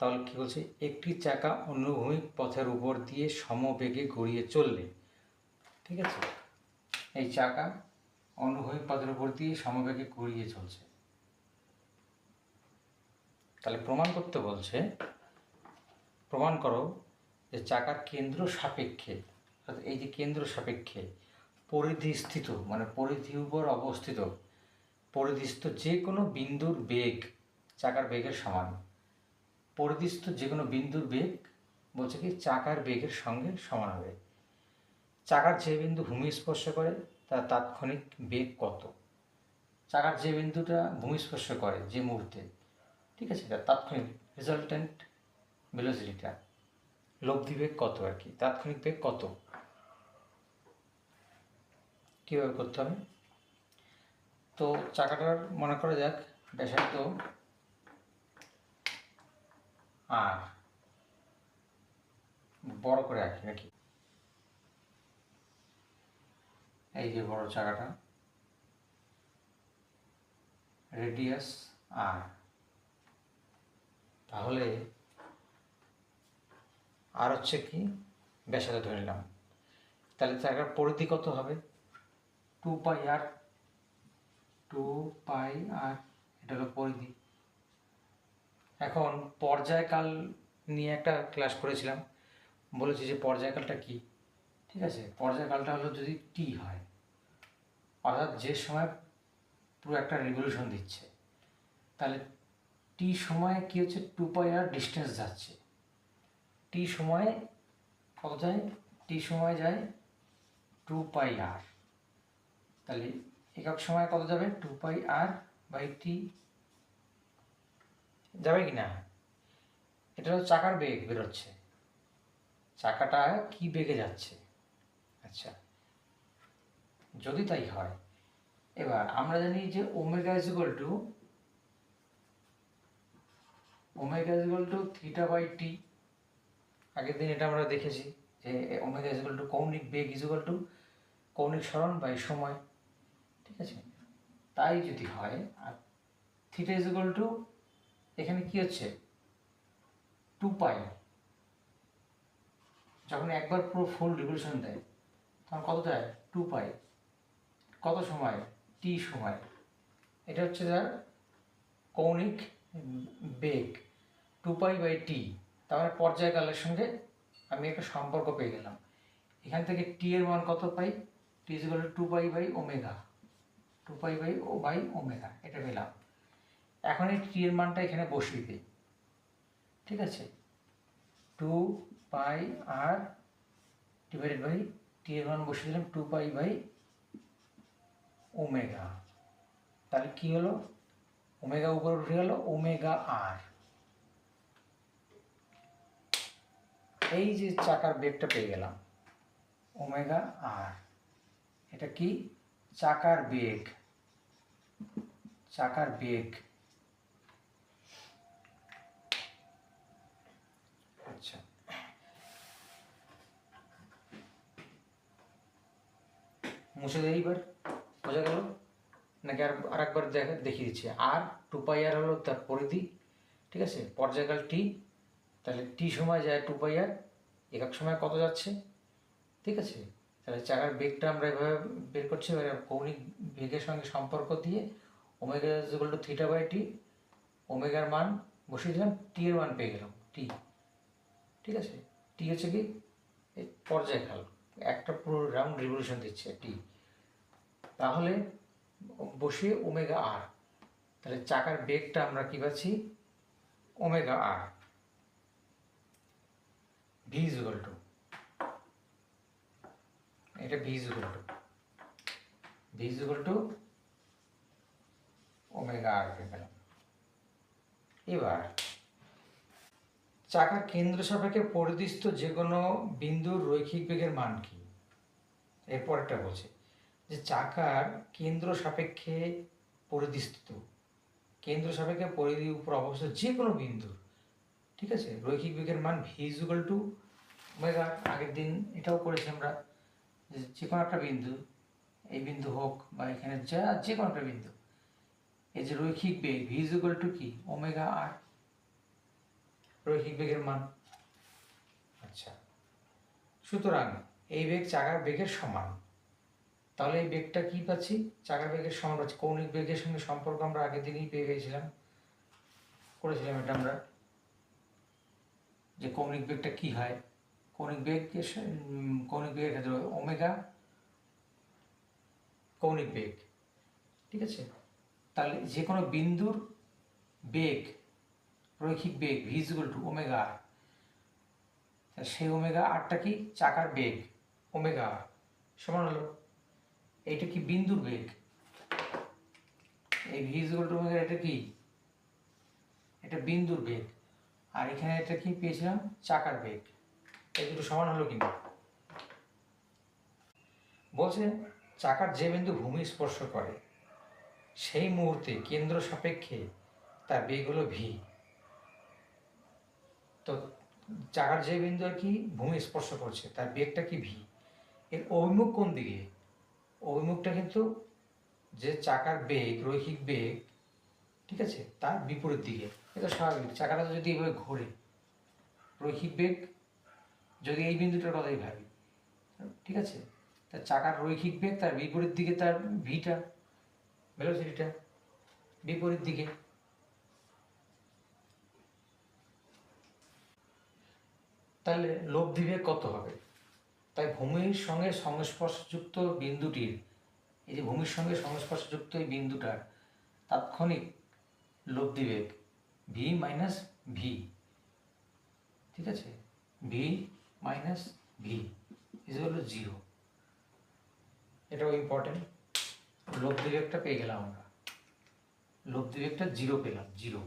তাহলে কী বলছে? একটি চাকা অনুভূমিক পথের উপর দিয়ে সমবেগে গড়িয়ে চললে, ঠিক আছে? এই চাকা অনুভূমিক পথের উপর দিয়ে সমবেগে গড়িয়ে চলছে। তাহলে প্রমাণ করতে বলছে, প্রমাণ করো যে চাকার কেন্দ্র সাপেক্ষে এই যে কেন্দ্র সাপেক্ষে পরিধিস্থিত মানে পরিধি উপর অবস্থিত, পরিধিস্থ যে কোনো বিন্দুর বেগ চাকার বেগের সমান। পরিধিস্থ যে কোনো বিন্দুর বেগ বলছে কি চাকার বেগের সঙ্গে সমান হবে। চাকার যে বিন্দু ভূমি স্পর্শ করে, তার তাৎক্ষণিক বেগ কত? চাকার যে বিন্দুটা ভূমি স্পর্শ করে যে মুহূর্তে, ঠিক আছে? তার তাৎক্ষণিক রেজাল্টেন্ট ভেলোসিটিটা লব্ধি বেগ কত আর কি? তাৎক্ষণিক বেগ কত? কীভাবে করতে হবে? তো চাকাটার মনে করা যাক ব্যাসার্ধ আর বড় করে আঁকি নাকি? এই যে বড় চাকাটা। Radius R. তাহলে আর হচ্ছে কি? ব্যাসার্ধ ধরে নিলাম। তাহলে চাকার পরিধি কত হবে? টু পাই আর টু পাই আর এটা হলো পরিধি। এখন পর্যায়কাল নিয়ে একটা ক্লাস করেছিলাম। বলেছি যে পর্যায়কালটা কি? ঠিক আছে? পর্যায়কালটা হলো যদি টি হয়, অর্থাৎ যে সময় পুরো একটা রেভলিউশন দিচ্ছে, তাহলে টি সময়ে কি হচ্ছে? টু পাই আর ডিস্টেন্স যাচ্ছে। টি সময়ে কত যায়? টি সময় যায় টু পাই আর তাহলে একক সময় কত যাবে? Two pi R by T যাবে কি না এটা হলো চাকার বেগ বেরোচ্ছে। চাকাটা কি বেগে যাচ্ছে? আচ্ছা যদি তাই হয়, এবার আমরা জানি যে omega is equal to omega is equal to theta by t আগের দিন এটা আমরা দেখেছি যে ওমেগা ইজ ইকুয়াল টু কৌণিক বেগ ইজ ইকুয়াল টু কৌণিক সরণ বাই সময়। ঠিক আছে? তাই যদি হয়, আর থিটা ইজ ইকুয়াল টু এখানে কি হচ্ছে? টু পাই যখন একবার পুরো ফুল রিভলিউশন দেয়, তখন কত দেয়? টু পাই কত সময়? টি সময়. এটা হচ্ছে তার কৌণিক বেগ। টু পাই বাই টি তারপরে পর্যায়কালের সঙ্গে আমি একটা সম্পর্ক পেয়ে গেলাম। এখান থেকে টি এর মান কত পাই? T is two pi by omega two pi by O by omega এটা পেলাম। এখন এই টি এর মানটা এখানে বসিয়ে দিই। ঠিক আছে? Two pi r divided by t এর মান বসিয়ে দিলাম টু পাই বাই ওমেগা তাহলে কি হলো? ওমেগা উপরে উঠে গেল ওমেগা আর এই যে চাকার বেগটা পেয়ে গেলাম ওমেগা আর এটা কি? চাকার বেগ। চাকার বেগ আচ্ছা মুছে দেয় এইবার। বোঝা গেল। নাকি আর আরেকবার দেখা দেখিয়ে দিচ্ছি। আর টু পাই আর হলো তার পরিধি, ঠিক আছে? পর্যায়কাল টি। তাহলে টি সময় যায় টু পাই আর একক সময় কত যাচ্ছে? ঠিক আছে? তাহলে চাকার বেগটা আমরা এভাবে বের করছি। এবারে কৌণিক বেগের সঙ্গে সম্পর্ক দিয়ে omega to theta by t ওমেগার মান বসিয়ে দিলাম। টি এর মান পেয়ে গেলাম। টি ঠিক আছে? টি হচ্ছে কি? পর্যায়কাল। একটা পুরো রাউন্ড রিভলিউশন দিচ্ছে টি তাহলে বসিয়ে ওমেগা আর তাহলে চাকার বেগটা আমরা কি পাচ্ছি? ওমেগা আর ভি টু এটা v to v to omega r এবার চাকার কেন্দ্র সাপেক্ষে পরিদিষ্ট যে কোনো বিন্দুর রৈখিক বেগের মান কি? এরপরটা বলছে যে চাকার কেন্দ্র সাপেক্ষে পরিদিস্থিত কেন্দ্র সাপেক্ষে পরিধির উপর অবস্থিত যে কোনো বিন্দুর ঠিক আছে? রৈখিক বেগের মান ভিজুয়াল টু ওমেগা আগের দিন এটাও করেছি আমরা, যে কোনো একটা বিন্দু, এই বিন্দু হোক বা এখানে যা যে কোনো একটা বিন্দু, এই যে রৈখিক বেগ ভিজুয়াল টু কি? Omega r. রৈখিক বেগের মান। আচ্ছা। সুতরাং এই বেগ চাকার বেগের সমান। তাহলে এই বেগটা কি পাচ্ছি? চাকার বেগের সমান পাচ্ছি। কৌণিক বেগের সঙ্গে সম্পর্ক আমরা আগের দিনই পেয়ে গেছিলাম। করেছিলাম এটা আমরা। যে কৌণিক বেগটা কি হয়? কৌণিক বেগের সা- কৌণিক বেগের ক্ষেত্রে ওমেগা কৌণিক বেগ। ঠিক আছে? তাহলে যে কোনো বিন্দুর বেগ, রৈখিক বেগ ভিজিবল টু ওমেগা আর সেই ওমেগা আরটা কি? চাকার বেগ। ওমেগা, সমান হলো, এইটা কি বিন্দুর বেগ? এই ভিজিবল টু ওমেগা এটা কি? এটা বিন্দুর বেগ। আর এখানে এটা কি পেয়েছিলাম? চাকার বেগ। এই দুটো সমান হলো কিনা? বলছে, চাকার যে বিন্দু ভূমি স্পর্শ করে, সেই মুহূর্তে কেন্দ্র সাপেক্ষে তার বেগ হলো ভি তো চাকার যে বিন্দু আর কি ভূমি স্পর্শ করছে, তার বেগটা কি ভি এর অভিমুখ কোন দিকে? অভিমুখটা কিন্তু যে চাকার বেগ, রৈখিক বেগ, ঠিক আছে, তার বিপরীত দিকে। এটা স্বাভাবিক, চাকাটা যদি এভাবে ঘোরে, রৈখিক বেগ, যদি এই বিন্দুটার কথাই ভাবি, ঠিক আছে তার চাকার রৈখিক বেগ তার বিপরীত দিকে তার ভিটা ভেলোসিটিটা বিপরীত দিকে। তাহলে লব্ধি বেগ কত হবে? তাই ভূমির সঙ্গে সংস্পর্শযুক্ত বিন্দুটির, এই যে ভূমির সঙ্গে সংস্পর্শযুক্ত এই বিন্দুটার তাৎক্ষণিক লব্ধি বেগ ভি মাইনাস ভি ঠিক আছে? ভি মাইনাস ভি ইজ হলো জিরো এটাও ইম্পর্টেন্ট লব্ধি বেগটা পেয়ে গেলাম আমরা। লব্ধি বেগটা জিরো পেলাম জিরো